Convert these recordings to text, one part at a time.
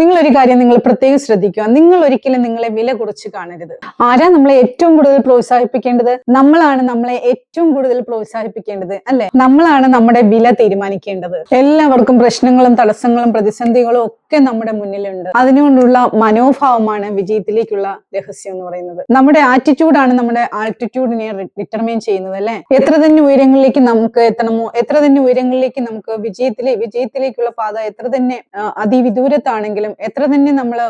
നിങ്ങളൊരു കാര്യം നിങ്ങൾ പ്രത്യേകം ശ്രദ്ധിക്കുക. നിങ്ങൾ ഒരിക്കലും നിങ്ങളെ വില കുറച്ച് കാണരുത്. ആരാ നമ്മളെ ഏറ്റവും കൂടുതൽ പ്രോത്സാഹിപ്പിക്കേണ്ടത്? നമ്മളാണ് നമ്മളെ ഏറ്റവും കൂടുതൽ പ്രോത്സാഹിപ്പിക്കേണ്ടത് അല്ലെ? നമ്മളാണ് നമ്മുടെ വില തീരുമാനിക്കേണ്ടത്. എല്ലാവർക്കും പ്രശ്നങ്ങളും തടസ്സങ്ങളും പ്രതിസന്ധികളും ഒക്കെ നമ്മുടെ മുന്നിലുണ്ട്. അതിനുകൊണ്ടുള്ള മനോഭാവമാണ് വിജയത്തിലേക്കുള്ള രഹസ്യം എന്ന് പറയുന്നത്. നമ്മുടെ ആറ്റിറ്റ്യൂഡാണ് നമ്മുടെ ആൾട്ടിറ്റ്യൂഡിനെ ഡിറ്റർമൈൻ ചെയ്യുന്നത് അല്ലെ? എത്ര തന്നെ ഉയരങ്ങളിലേക്ക് നമുക്ക് എത്തണമോ എത്ര തന്നെ ഉയരങ്ങളിലേക്ക് നമുക്ക് വിജയത്തിലെ വിജയത്തിലേക്കുള്ള പാത എത്ര തന്നെ അതിവിദൂരത്താണെങ്കിലും എത്ര തന്നെ നമ്മൾ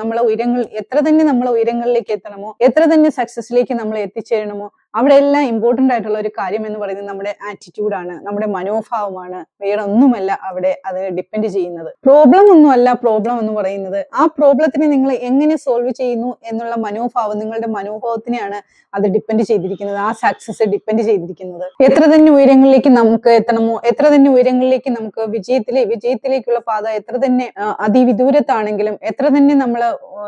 നമ്മളെ ഉയരങ്ങൾ എത്ര തന്നെ നമ്മളെ ഉയരങ്ങളിലേക്ക് എത്തണമോ എത്ര തന്നെ സക്സസിലേക്ക് നമ്മൾ എത്തിച്ചേരണമോ അവിടെ എല്ലാം ഇമ്പോർട്ടന്റ് ആയിട്ടുള്ള ഒരു കാര്യം എന്ന് പറയുന്നത് നമ്മുടെ ആറ്റിറ്റ്യൂഡാണ് നമ്മുടെ മനോഭാവമാണ്. വേറെ ഒന്നുമല്ല അവിടെ അത് ഡിപ്പെൻഡ് ചെയ്യുന്നത്. പ്രോബ്ലം ഒന്നുമല്ല പ്രോബ്ലം എന്ന് പറയുന്നത്. ആ പ്രോബ്ലത്തിനെ നിങ്ങൾ എങ്ങനെ സോൾവ് ചെയ്യുന്നു എന്നുള്ള മനോഭാവം നിങ്ങളുടെ മനോഭാവത്തിനെയാണ് അത് ഡിപ്പെൻഡ് ചെയ്തിരിക്കുന്നത് ആ സക്സസ് ഡിപ്പെൻഡ് ചെയ്തിരിക്കുന്നത്. എത്ര തന്നെ ഉയരങ്ങളിലേക്ക് നമുക്ക് എത്തണമോ എത്ര തന്നെ ഉയരങ്ങളിലേക്ക് നമുക്ക് വിജയത്തിലെ വിജയത്തിലേക്കുള്ള പാത എത്ര തന്നെ അതിവിദൂരത്താണെങ്കിലും എത്ര തന്നെ നമ്മൾ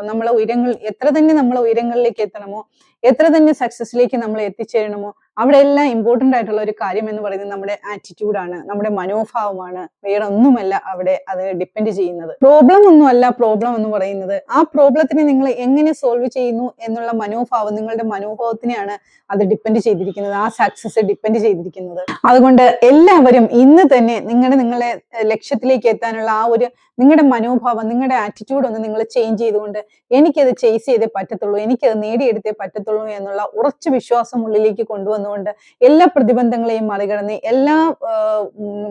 നമ്മളെ ഉയരങ്ങൾ എത്ര തന്നെ നമ്മളെ ഉയരങ്ങളിലേക്ക് എത്തണമോ എത്ര തന്നെ സക്സസിലേക്ക് നമ്മൾ എത്തിച്ചേരണമോ അവിടെ എല്ലാം ഇമ്പോർട്ടന്റ് ആയിട്ടുള്ള ഒരു കാര്യം എന്ന് പറയുന്നത് നമ്മുടെ ആറ്റിറ്റ്യൂഡാണ് നമ്മുടെ മനോഭാവമാണ്. വേറെ ഒന്നുമല്ല അവിടെ അത് ഡിപ്പെൻഡ് ചെയ്യുന്നത്. പ്രോബ്ലം ഒന്നുമല്ല പ്രോബ്ലം എന്ന് പറയുന്നത്. ആ പ്രോബ്ലത്തിനെ നിങ്ങൾ എങ്ങനെ സോൾവ് ചെയ്യുന്നു എന്നുള്ള മനോഭാവം നിങ്ങളുടെ മനോഭാവത്തിനെയാണ് അത് ഡിപ്പെൻഡ് ചെയ്തിരിക്കുന്നത് ആ സക്സസ് ഡിപ്പെൻഡ് ചെയ്തിരിക്കുന്നത്. അതുകൊണ്ട് എല്ലാവരും ഇന്ന് തന്നെ നിങ്ങളുടെ നിങ്ങളെ ലക്ഷ്യത്തിലേക്ക് എത്താനുള്ള ആ ഒരു നിങ്ങളുടെ മനോഭാവം നിങ്ങളുടെ ആറ്റിറ്റ്യൂഡ് ഒന്ന് നിങ്ങൾ ചേഞ്ച് ചെയ്തുകൊണ്ട് എനിക്കത് ചേസ് ചെയ്തേ പറ്റത്തുള്ളൂ എനിക്കത് നേടിയെടുത്തേ പറ്റത്തുള്ളൂ എന്നുള്ള ഉറച്ച വിശ്വാസം ഉള്ളിലേക്ക് കൊണ്ടുവന്നുകൊണ്ട് എല്ലാ പ്രതിബന്ധങ്ങളെയും മറികടന്ന് എല്ലാ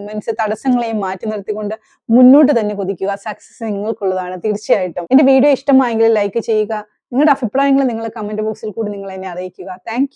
മീൻസ് തടസ്സങ്ങളെയും മാറ്റി നിർത്തിക്കൊണ്ട് മുന്നോട്ട് തന്നെ കുതിക്കുക. സക്സസ് നിങ്ങൾക്കുള്ളതാണ് തീർച്ചയായിട്ടും. എന്റെ വീഡിയോ ഇഷ്ടമായെങ്കിൽ ലൈക്ക് ചെയ്യുക. നിങ്ങളുടെ അഭിപ്രായങ്ങൾ നിങ്ങൾ കമന്റ് ബോക്സിൽ കൂടി നിങ്ങൾ എന്നെ അറിയിക്കുക. താങ്ക്